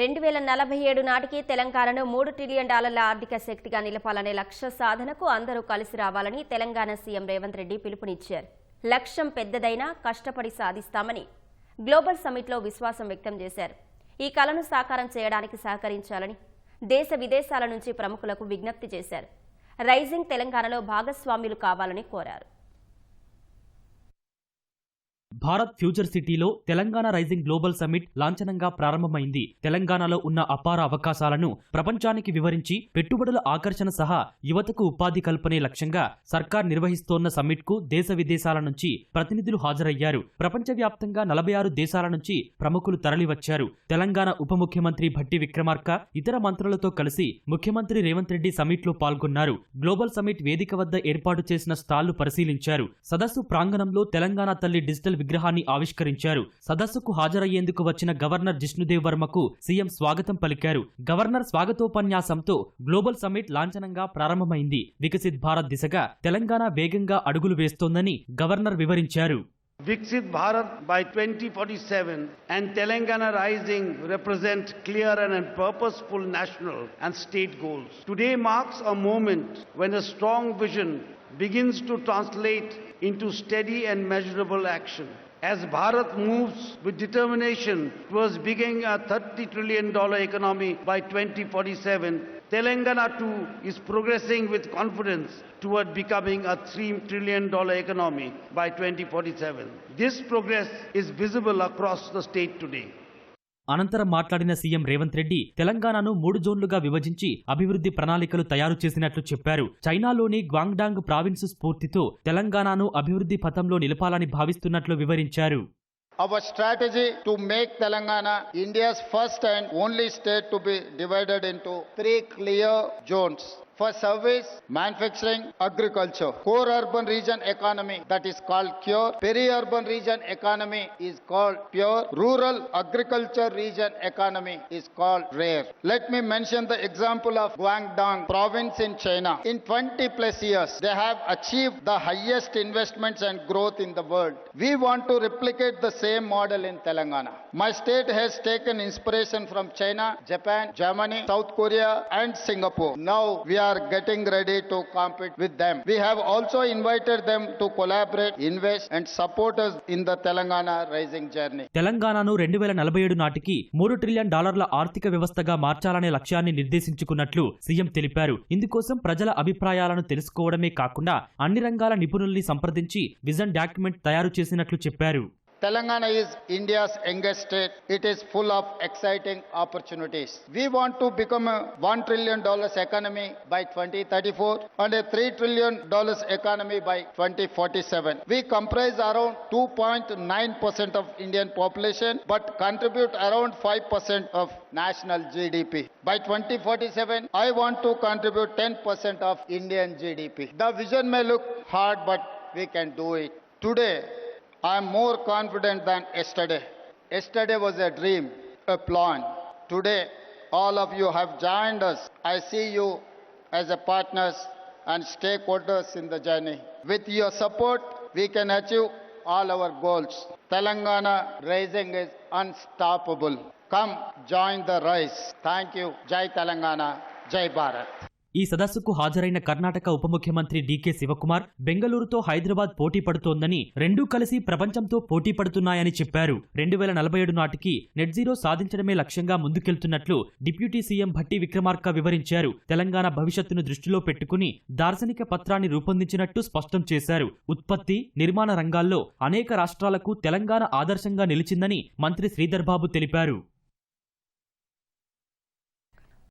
రెండు వేల నలభై ఏడు నాటికి తెలంగాణను మూడు ట్రిలియన్ డాలర్ల ఆర్థిక శక్తిగా నిలపాలనే లక్ష్య సాధనకు అందరూ కలిసి రావాలని తెలంగాణ సీఎం రేవంత్ రెడ్డి పిలుపునిచ్చారు. లక్ష్యం పెద్దదైనా కష్టపడి సాధిస్తామని గ్లోబల్ సమ్మిట్లో విశ్వాసం వ్యక్తం చేశారు. ఈ కలను సాకారం చేయడానికి సహకరించాలని దేశ విదేశాల నుంచి ప్రముఖులకు విజ్ఞప్తి చేశారు. రైజింగ్ తెలంగాణలో భాగస్వామ్యులు కావాలని కోరారు. భారత్ ఫ్యూచర్ సిటీలో తెలంగాణ రైజింగ్ గ్లోబల్ సమ్మిట్ లాంఛనంగా ప్రారంభమైంది. తెలంగాణలో ఉన్న అపార అవకాశాలను ప్రపంచానికి వివరించి పెట్టుబడుల ఆకర్షణ సహా యువతకు ఉపాధి కల్పనే లక్ష్యంగా సర్కార్ నిర్వహిస్తోన్న సమ్మిట్కు దేశ విదేశాల నుంచి ప్రతినిధులు హాజరయ్యారు. ప్రపంచవ్యాప్తంగా నలభై ఆరు దేశాల నుంచి ప్రముఖులు తరలివచ్చారు. తెలంగాణ ఉప ముఖ్యమంత్రి భట్టి విక్రమార్క ఇతర మంత్రులతో కలిసి ముఖ్యమంత్రి రేవంత్ రెడ్డి సమ్మిట్లో పాల్గొన్నారు. గ్లోబల్ సమ్మిట్ వేదిక వద్ద ఏర్పాటు చేసిన స్టాళ్ళు పరిశీలించారు. సదస్సు ప్రాంగణంలో తెలంగాణ తల్లి డిజిటల్ విగ్రహాన్ని ఆవిష్కరించారు. సదస్సుకు హాజరయ్యేందుకు వచ్చిన గవర్నర్ జిష్ణుదేవ్ వర్మకు సీఎం స్వాగతం పలికారు. గవర్నర్ స్వాగతోపన్యాసంతో గ్లోబల్ సమ్మిట్ లాంఛనంగా ప్రారంభమైంది. వికసిత్ భారత్ దిశగా తెలంగాణ వేగంగా అడుగులు వేస్తోందని గవర్నర్ వివరించారు. Viksit Bharat by 2047 and Telangana Rising represent clear and purposeful national and state goals. Today marks a moment when a strong vision begins to translate into steady and measurable action. As Bharat moves with determination towards becoming a $30 trillion economy by 2047, Telangana too is progressing with confidence toward becoming a $3 trillion economy by 2047. This progress is visible across the state today. అనంతరం మాట్లాడిన CM Revanth Reddy తెలంగాణను మూడు జోన్లుగా విభజించి అభివృద్ధి ప్రణాళికలు తయారు చేసినట్లు చెప్పారు చైనాలోని గ్వాంగ్డాంగ్ ప్రావిన్స్ స్ఫూర్తితో తెలంగాణను అభివృద్ధి పథంలో నిలపాలని భావిస్తున్నట్లు వివరించారు Our strategy to make Telangana India's first and only state to be divided into three clear zones. For service, manufacturing, agriculture. Core urban region economy that is called CURE. Peri-urban region economy is called PURE. Rural agriculture region economy is called RARE. Let me mention the example of Guangdong province in China. In 20 plus years, they have achieved the highest investments and growth in the world. We want to replicate the same model in Telangana. My state has taken inspiration from China, Japan, Germany, South Korea, and Singapore. Now we are getting ready to compete with them. We have also invited them to collaborate, invest, and support us in the Telangana rising journey. తెలంగాణను రెండు వేల నలభై ఏడు నాటికి మూడు trillion డాలర్ల ఆర్థిక వ్యవస్థగా మార్చాలనే లక్ష్యాన్ని నిర్దేశించుకున్నట్లు సీఎం తెలిపారు ఇందుకోసం ప్రజల అభిప్రాయాలను తెలుసుకోవడమే కాకుండా అన్ని రంగాల నిపుణుల్ని సంప్రదించి విజన్ డాక్యుమెంట్ తయారు చేసినట్లు చెప్పారు Telangana is India's youngest state. It is full of exciting opportunities. We want to become a $1 trillion economy by 2034 and a $3 trillion economy by 2047. We comprise around 2.9% of Indian population but contribute around 5% of national GDP. By 2047, I want to contribute 10% of Indian GDP. The vision may look hard but we can do it. Today, I am more confident than yesterday. Yesterday was a dream, a plan. Today, all of you have joined us. I see you as a partners and stakeholders in the journey. With your support, we can achieve all our goals. Telangana rising is unstoppable. Come join the rise. Thank you. Jai Telangana. Jai Bharat. ఈ సదస్సుకు హాజరైన కర్ణాటక ఉప ముఖ్యమంత్రి DK Shivakumar బెంగళూరుతో Hyderabad పోటీ పడుతోందని రెండూ కలిసి ప్రపంచంతో పోటీ పడుతున్నాయని చెప్పారు. రెండు వేల నలభై ఏడు నాటికి నెట్ జీరో సాధించడమే లక్ష్యంగా ముందుకెళ్తున్నట్లు డిప్యూటీ సీఎం భట్టి విక్రమార్క వివరించారు. తెలంగాణ భవిష్యత్తును దృష్టిలో పెట్టుకుని దార్శనిక పత్రాన్ని రూపొందించినట్టు స్పష్టం చేశారు. ఉత్పత్తి నిర్మాణ రంగాల్లో అనేక రాష్ట్రాలకు తెలంగాణ ఆదర్శంగా నిలిచిందని మంత్రి శ్రీధర్బాబు తెలిపారు.